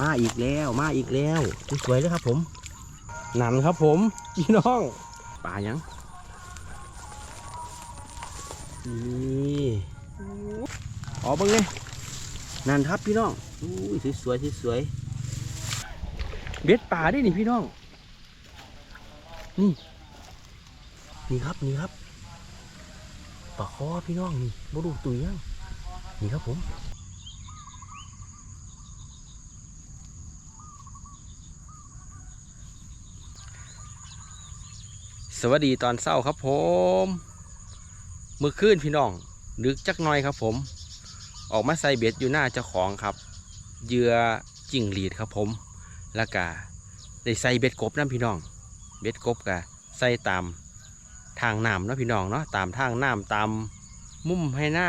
มาอีกแล้ว มาอีกแล้วสวยเลยครับผมหนันครับผมพี่น้องปลายังนี่อ๋อบังเลยนันครับพี่น้องอุ้ยสวยๆสวยๆเบ็ดป่าได้นี่พี่น้อง นี่นี่ครับนี่ครับปลาคอพี่น้องนี่บรูตุยยังนี่ครับผม สวัสดีตอนเศร้าครับผมมือคืนพี่น้องนึกจักหน่อยครับผม ออกมาใส่เบ็ดอยู่หน้าเจ้าของครับเหยื่อจิ้งหรีดครับผมแล้วก็ได้ใส่เบ็ดกบนั่นพี่น้อง เบ็ดกบก็ใส่ตามทางน้ำนะพี่น้องเนาะตามทางน้ำตามมุมให้หน้า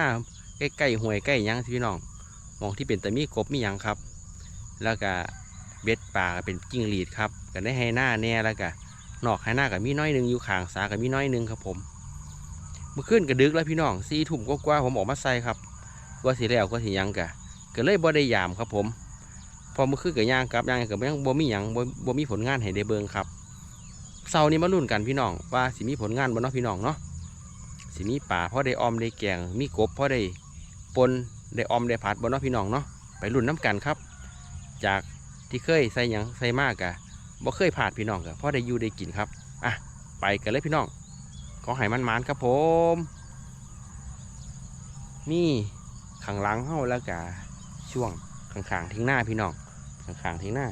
ใกล้ๆห้วยใกล้ยังพี่น้องมองที่เป็นแตะมีกบมียังครับ แล้วก็เบ็ดป่ากเป็นจิ้งหรีดครับก็ได้ให้หน้าแน่แล้วก็ นอกให้หน้ากับมีน้อยหนึ่งอยู่ขางสากับมีน้อยหนึ่งครับผมเมื่อคืนก็ดึกแล้วพี่น้องสี่ทุ่มกว่าผมออกมาใส่ครับว่าสิแล้วก็สิหยังกะก็เลยบ่ได้ยามครับผม พอเมื่อคืนกับย่างกับย่างกับยังบ่มีหยังบ่มีผลงานให้ได้เบิงครับเสาร์นี้มาลุ้นกันพี่น้องว่าสิมีผลงานบ่เนาะพี่น้องเนาะสิมีป่าพอได้ออมได้แกงมีกบพอได้ปนได้ออมได้ผัดบ่เนาะพี่น้องเนาะไปลุ้นน้กันครับ จากที่เคยใส่หยังใส่มากกะ บ่เคยผ่านพี่น้องกับพ่อได้อยู่ได้กินครับอะไปกันเลยพี่น้องขอให้มันมานๆครับผม นี่ข้างหลังเฮาแล้วกะช่วงข้างๆทิ้งหน้าพี่น้องข้างๆทิ้งหน้า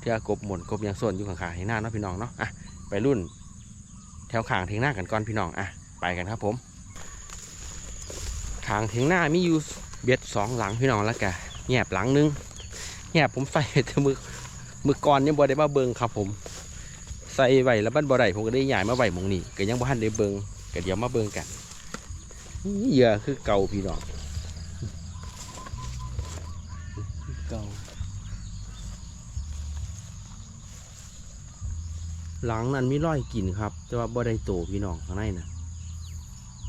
เทือกบหมุนกบยังส่วนอยู่ข้างๆทิ้งหน้าเนาะพี่น้องเนาะอะไปรุ่น แถวข้างทิ้งหน้ากันก่อนพี่น้องอะไปกันครับผมข้างทิ้งหน้ามีอยู่เบ็ดสองหลังพี่น้องแล้วกะแงบหลังหนึงแงบผมใส่แต่มือ มือก่อนยังบ่ได้มาเบิงครับผม ใส่ไว้แล้วบ้านบ่ได้ผมก็ได้ย้ายมาไว้มงนี้ก็ยังบ่ทันได้เบิงก็เดี๋ยวมาเบิงกันเหยื่อคือเก่าพี่น้องเก่าหลังนั้นมีร้อยกลิ่นครับ แต่ว่าบ่ได้โตพี่น้องข้างในนะ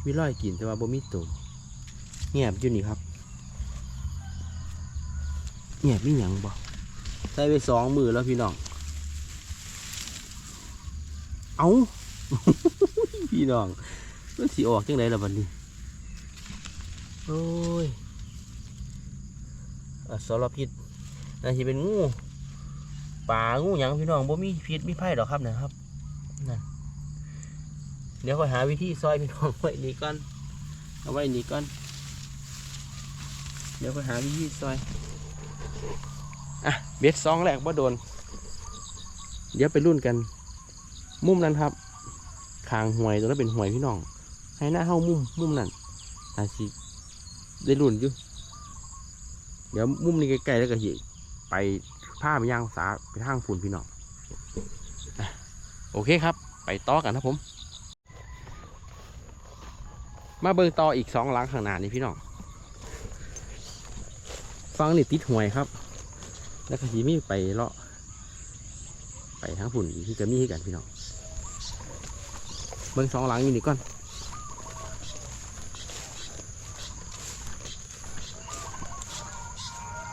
มีร้อยกลิ่นแต่ว่าบ่มีโตเงียบอยู่นี่ครับเงียบมีหยังบ่ ใส่ไปสองมือแล้วพี่น้อง เอา พี่น้อง มันสีออกจังไรล่ะบัดนี้ โอ้ยอสารพิษน่าจะเป็นงูป่างูหยังพี่น้องบ่มีพิษมีไผ่ดอกครับเนะครับนั่นเดี๋ยวค่อยหาวิธีซอยพี่น้องไว้นี่ก่อนเอาไว้นี่ก่อนเดี๋ยวค่อยหาวิธีซอย อะเบ็ดซองแรกว่าโดน เดี๋ยวไปรุ่นกัน มุมนั้นครับคางหวยตัวนั้นเป็นหวยพี่น้อง ให้หน้าเข้ามุมมุมนั้นอาสิได้รุ่นอยู่เดี๋ยวมุมนี้ใกล้ๆแล้วก็สิไปผ้าไปย่างสาไปทางฝุ่นพี่น้องอโอเคครับ ไปต่อกันครับผม มาเบิ่งต่ออีกสองหลังข้างหน้านี่พี่น้องฟังนี่ติดหวยครับ แล้วก็สีมีไปเลาะไปทางฝุ่นอีกที่จะมีให้กันพี่น้องเบิ้งสองหลังอยู่นี่ก่อน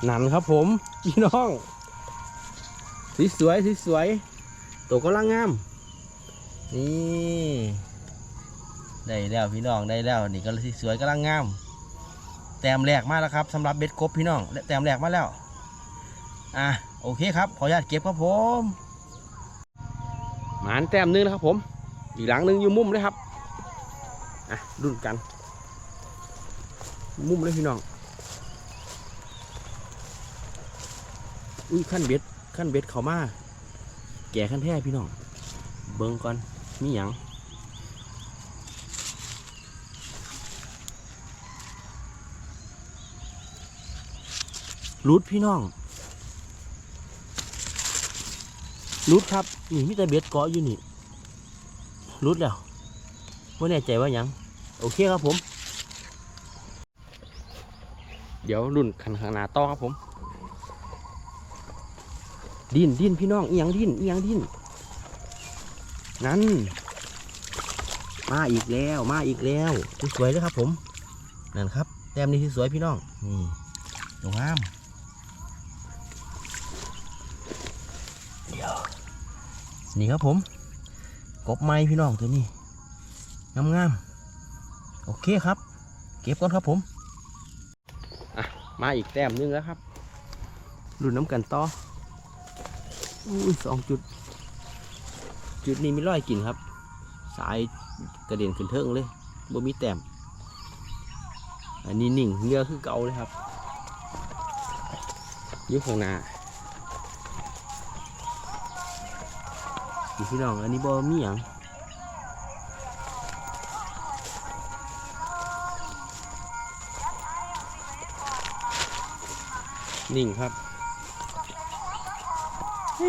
หนันครับผมพี่น้องสวยสวยสวยตัวก็ลังงาม นี่ได้แล้วพี่น้องได้แล้วนี่ก็สวยก็ลังงาม แต้มแรกมาแล้วครับสำหรับเบ็ดกบพี่น้องแต้มแรกมาแล้ว อะโอเคครับ ขออนุญาตเก็บครับผมหมานแต้มหนึงนะครับผม อีกหลังหนึงอยู่มุมเลยครับ อะรุ่นกัน มุมเลยพี่น้อง อุ้ยขั้นเบ็ดขั้นเบ็ดเขามา แก่ขั้นแท้พี่น้อง เบิ้งก่อนมีหยังรุดพี่น้อง รุดครับนี่มีแต่เบ็ดเกาะอยู่นี่รุดแล้วว่แน่ใจว่ายังโอเคครับผม เดี๋ยวรุ่นขันขนาต่อครับผม ดินดินพี่น้องเอียงดินเอียงดินนั่นมาอีกแล้วมาอีกแล้วสวยเลยครับผมนั่นครับ แต้มนี้ที่สวยพี่น้องนี่ตรงงาม นี่ครับผม กบไม้พี่น้องตัวนี้งามๆโอเคครับ เก็บก่อนครับผมอะมาอีกแต้มนึงแล้วครับรุ่นน้ำกันต่ออุ้ยสองจุด จุดนี้มีร้อยกินครับ สายกระเด็นขึ้นเทิงเลยบ่มีแต้มอันนี้นิ่งเนื้อคือเก่าเลยครับยุคข้างนา นี่พี่น้อง อันนี้บ่มีหยังนิ่งครับ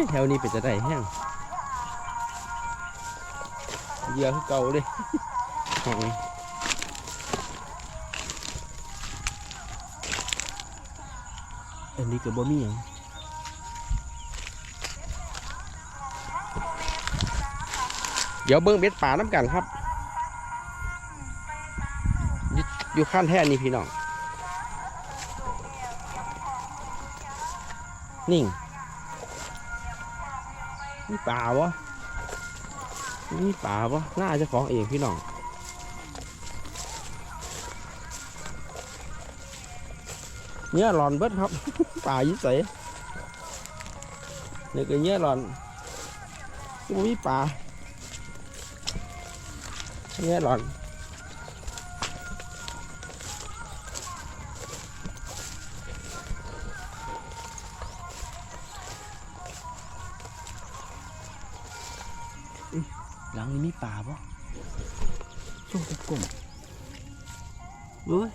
แถวนี้เป็นจะได้แห้งเยื่อคือเก่าเลยของอันนี้ก็บ่มีหยัง เดี๋ยวเบิ้งเบ็ดป่าน้ำกันครับ อยู่อยู่ข้นแท่นี่พี่น้อง นิ่งมีป่าวะมีป่าวะน่าจะของเองพี่น้องเนื้อหลอนเบิดครับ ป่ายิ่ใสนี่ก็เนื้อหลอนก็บ่มีป่า เนื้อหลอนอุ๊ยหลังนี้มีป่าปะช่วงตะกลมเว้ย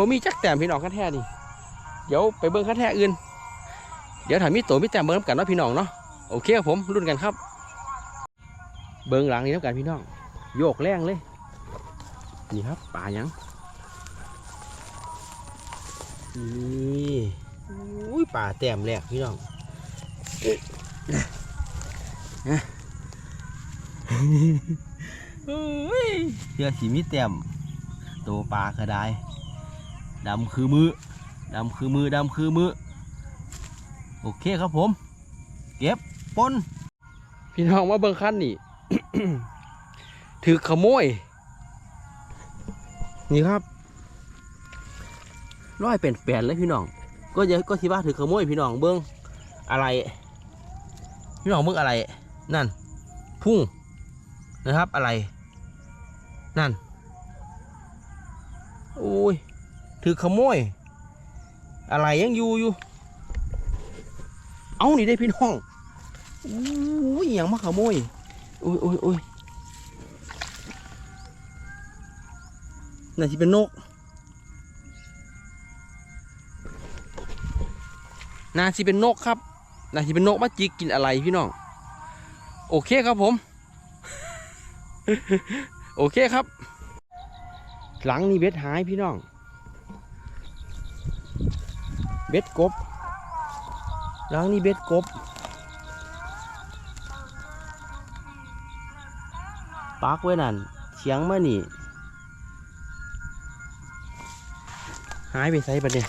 บ่มีจักแต้มพี่น้องคันแท้นี่เดี๋ยวไปเบิ่งคันแท้อื่น เดี๋ยวถ้ามีตัวมีแต้มเบิ่งนำกันเนาะพี่น้องเนาะโอเคครับผมรุ่นกันครับ เบิ่งหลังนี่น้ำกันพี่น้อง โยกแรงเลย นี่ครับป่ายังนี่อุ้ยป่าแต้มแรกพี่น้องเอ๊ะนะโอ้ยเพื่อสีมีแต้มตัวปลาก็ได้ ดำคือมือดำคือมือดำคือมือโอเคครับผม เก็บปนพี่น้องว่าเบิ่งขั้นนี่ ถือขโมย นี่ครับร้อยเป็นแปดเลยพี่น้อง ก็จะก็ที่ว่าถือขโมยพี่น้องเบิ้งอะไร พี่น้องเบิ้งอะไร นั่น พุ่งนะครับอะไร นั่น โอ้ย ถือขโมย อะไรยังอยู่อยู่ เอานี่ได้พี่น้องโอ้ยอย่างมาขโมยโอ้ยโอ้ยโอ้ยน่าจะเป็นนกน่าจะเป็นนกครับน่าจะเป็นนกมาจิกกินอะไรพี่น้อง โอเคครับผม โอเคครับ หลังนี่เบ็ดหายพี่น้อง เบ็ดกบหลังนี่เบ็ดกบปักไว้นั่นเฉียงมานี่ หายไปไสบัดเนี่ย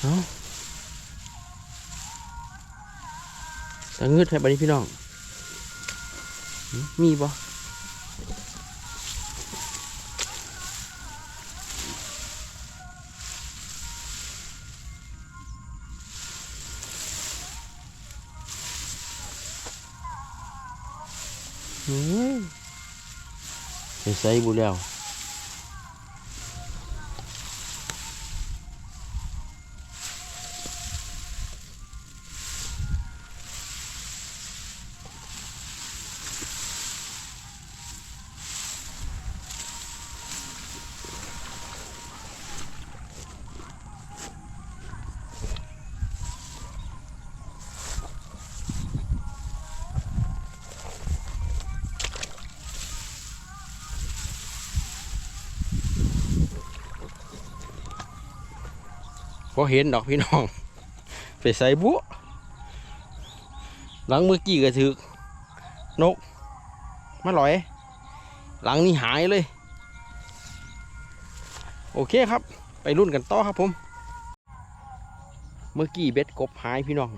เอาตะงืดให้บัดนี้พี่น้อง มีบ่ ไปใพอเห็นดอกพี่น้อง ไปใส่บุหลังเมื่อกี้ก็ถือนกมาลอย หลังนี้หายเลย โอเคครับ ไปรุ่นกันต่อครับผม เมื่อกี้เบ็ดกบหายพี่น้อง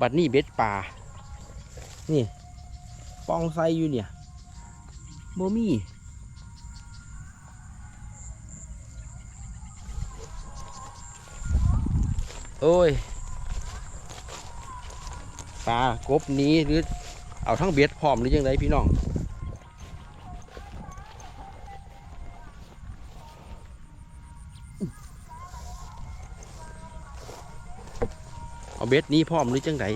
บัดนี้เบ็ดป่า นี่ ปองไซอยู่เนี่ยโมมี่ โอ้ยปลากบนี้หรือเอาทั้งเบ็ดพร้อมหรือยังไงพี่น้องเอาเบ็ดนี้พร้อมหรือจังได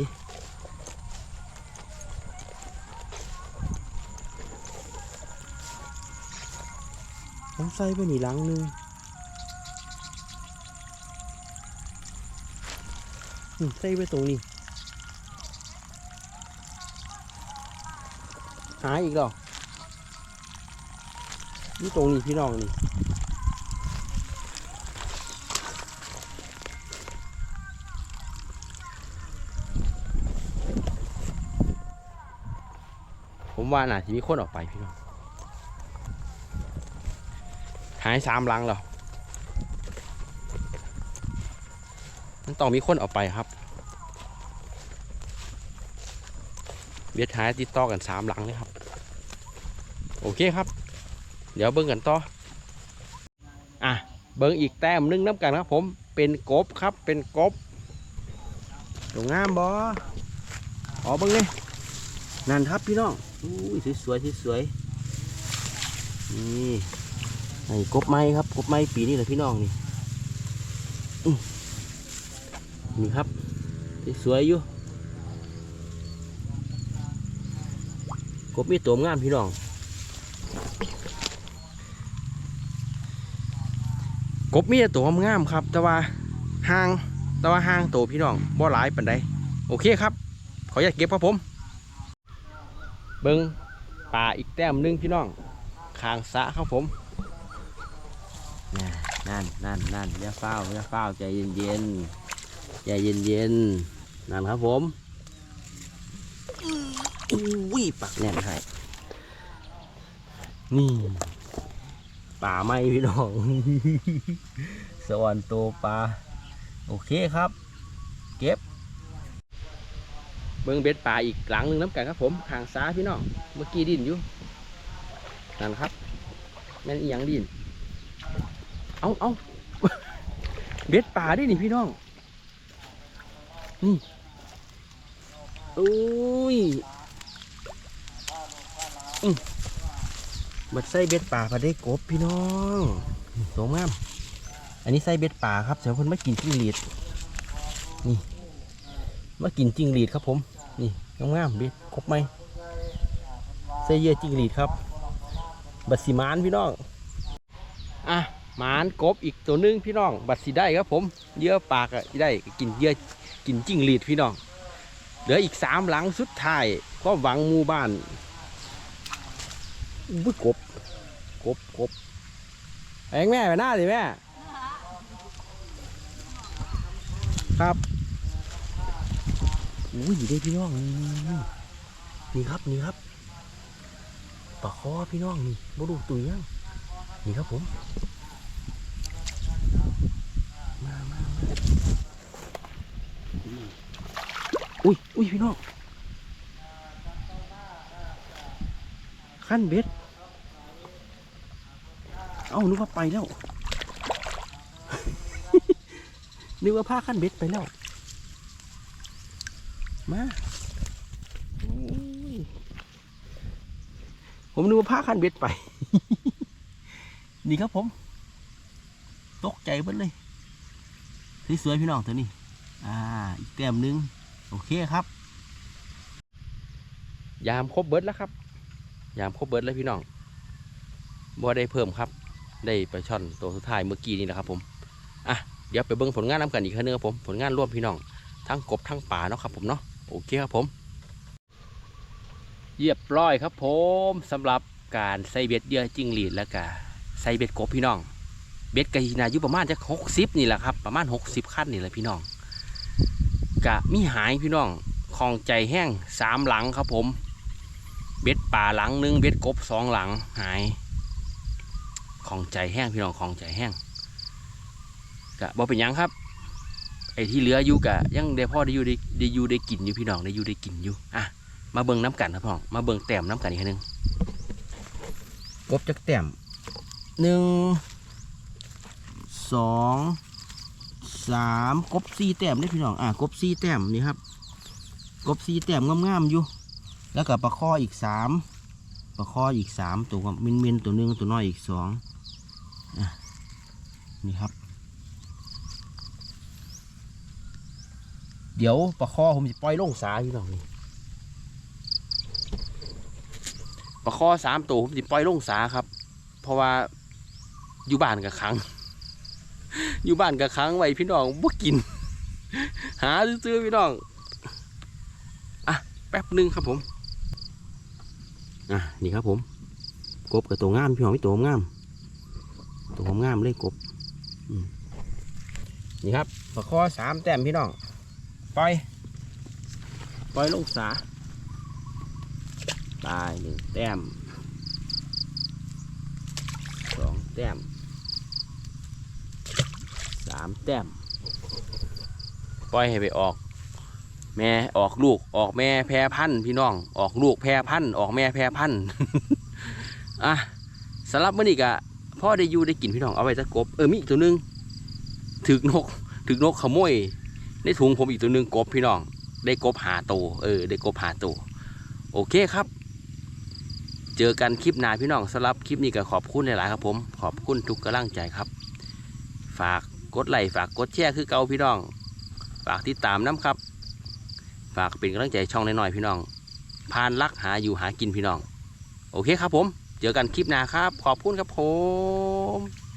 ผมใส่ไปนี่หลังหนึง ใส่ไปตรงนี้ หายอีกแล้วนี่ตรงนี้พี่น้องนี่ผมว่าน่าจะมีคนออกไปพี่น้องหายสามลังแล้ว มันต้องมีคนออกไปครับ เบียดหายติดต่อกันสามหลังเลยครับ โอเคครับ เดี๋ยวเบิ้งกันต่อ อะ เบิ้งอีกแต้มนึงน้ำกันครับผม เป็นกบครับ เป็นกบตรงงามบออ๋อเบิ้งเลยนั่นครับพี่น้องอุ้ยสวยๆสวยๆนี่ไอ้กบไม้ครับ กบไม้ปีนี้แหละพี่น้องนี่อื นี่ครับ สวยอยู่ กบมีตัวงามพี่น้อง กบมีตัวงามครับ แต่ว่าห่าง แต่ว่าห่างตัวพี่น้อง บ่หลายปานใดโอเคครับ ขออยากเก็บครับผม เบิงป่าอีกแต้มหนึงพี่น้องคางสะครับผม นั่นนั่นนั่นอย่าเฝ้าอย่าเฝ้าใจเย็นเย็นๆ ใจเย็นเย็นๆนั่นครับผมอุ้ยปักแน่นให้นี่ป่าไม้พี่น้องสวรรค์โตปลาโอเคครับ เก็บ เบิ้งเบ็ดป่าอีกหลังหนึ่งน้ำกันครับผมทางซ้ายพี่น้องเมื่อกี้ดินอยู่นั่นครับแม่นอีหยังดินเอาเอาเบ็ดป่าดินี่พี่น้อง นี่โอ้ยบัดไส้เบ็ดป่าพอได้กบพี่น้องสวยงาม อันนี้ไส้เบ็ดป่าครับเดี๋ยวเพิ่นมากินจิ้งหรีดนี่มากินจิ้งหรีดครับผม นี่งามเบ็ดกบไหมไส้เยื่อจิ้งหรีดครับบัดสีมานพี่น้องอะหมานกบอีกตัวหนึงพี่น้อง บัดสีได้ครับผมเยื่อปากอะได้กินเยื่อ กินจิ้งหรีดพี่น้อง เหลืออีกสามหลังสุดท้ายก็หวังหมู่บ้านอุ้ยกบกบกบเองแม่ไปหน้าสิแม่ ครับอุ้ยได้พี่น้องนี่นี่นี่ครับนี่ครับปลาคอพี่น้องนี่บดูตุยยังนี่ครับผม มามามา อุ้ยอุ้ยพี่น้องขั้นเบ็ด เอ้านึกว่าไปแล้ว นึกว่าผ้าขั้นเบ็ดไปแล้ว มาผมนึกว่าผ้าขั้นเบ็ดไป นี่ครับผม ตกใจเบิดเลย สวยๆพี่น้องตัวนี้ อ่า อีกแต้มนึง โอเคครับ ยามครบเบิดแล้วครับ ยามครบเบิดแล้วพี่น้องบ่ได้เพิ่มครับ ได้ปลาช่อนตัวสุดท้ายเมื่อกี้นี่แหละครับ ผมอะเดี๋ยวไปเบิ่งผลงานน้ำกันอีกครั้งหนึงครับผมผลงานร่วมพี่น้องทั้งกบทั้งป่าเนาะครับ ผมเนาะโอเคครับผมเรียบร้อยครับผมสำหรับการใส่เบ็ดเยื่อจิ้งหรีดแล้วก็ใส่เบ็ดกบพี่น้อง เบ็ดกะนาอยู่ประมาณจะหกสิบนี่แหละครับประมาณหกสิบขั้นนี่แหละพี่น้อง กะมีหายพี่น้องคลองใจแห้งสามหลังครับผม เบ็ดป่าหลังหนึ่งเบ็ดกบสองหลังหายคลองใจแห้งพี่น้องคลองใจแห้งกะบ่เป็นยังครับ ไอ้ที่เหลืออยู่กะยังได้พ่อได้อยู่ได้ได้อยู่ได้กินอยู่พี่น้องได้อยู่ได้กินอยู่อะมาเบิ่งน้ำกันครับพ่อมาเบิ่งแต้มน้ำกันอีกทีหนึงกบจักแต้มหนึ่งสอง สามกบสี่แต้มได้พี่น้องอะกบสี่แต้มนี่ครับ กบสี่แต้มงามๆอยู่ แล้วก็ปลาข้ออีกสามปลาข้ออีกสามตัวมินมินตัวหนึ่งตัวน้อยอีกสองอนี่ครับ เดี๋ยวปลาคอผมจะปล่อยลงสาพี่น้องนี่ปลาคอสามตัวผมจะปล่อยลงสาครับ เพราะว่าอยู่บ้านกับคัง อยู่บ้านกับครั้งไว้พี่น้องบ่กิน หาซื้อพี่น้องอะแป๊บหนึงครับผมอะนี่ครับผม กบกับตัวงามพี่น้องไม่ตัวงามตัวงามเลยกบนี่ครับปลาคอสามแต้มพี่น้องปล่อยปล่อยลงสาตายหนึ่งแต้มสองแต้มามแต้ม ปล่อยให้ไปออก แม่ออกลูกออกแม่แพรพันธุ์พี่น้อง ออกลูกแพรพันธุ์ออกแม่แพรพันธุ์อะสำหรับมื้อนี้กะพ่อได้อยู่ได้กินพี่น้องเอาไว้จะกบเออมีอีกตัวหนึงถึกนกถึกนกขโมยในถุงผมอีกตัวหนึ่งกบพี่น้อง ได้กบหาโตเออ ได้กบหาโตโอเคครับ เจอกันคลิปหน้าพี่น้องสำหรับคลิปนี้ก็ขอบคุณหลายๆครับผม ขอบคุณทุกกำลังใจครับ ฝาก กดไลค์ฝากกดแชร์คือเก่าพี่น้อง ฝากติดตามน้ำครับ ฝากเป็นกำลังใจช่องน้อยๆพี่น้องพานลักหาอยู่หากินพี่น้อง โอเคครับผม เจอกันคลิปหน้าครับ ขอบคุณครับผม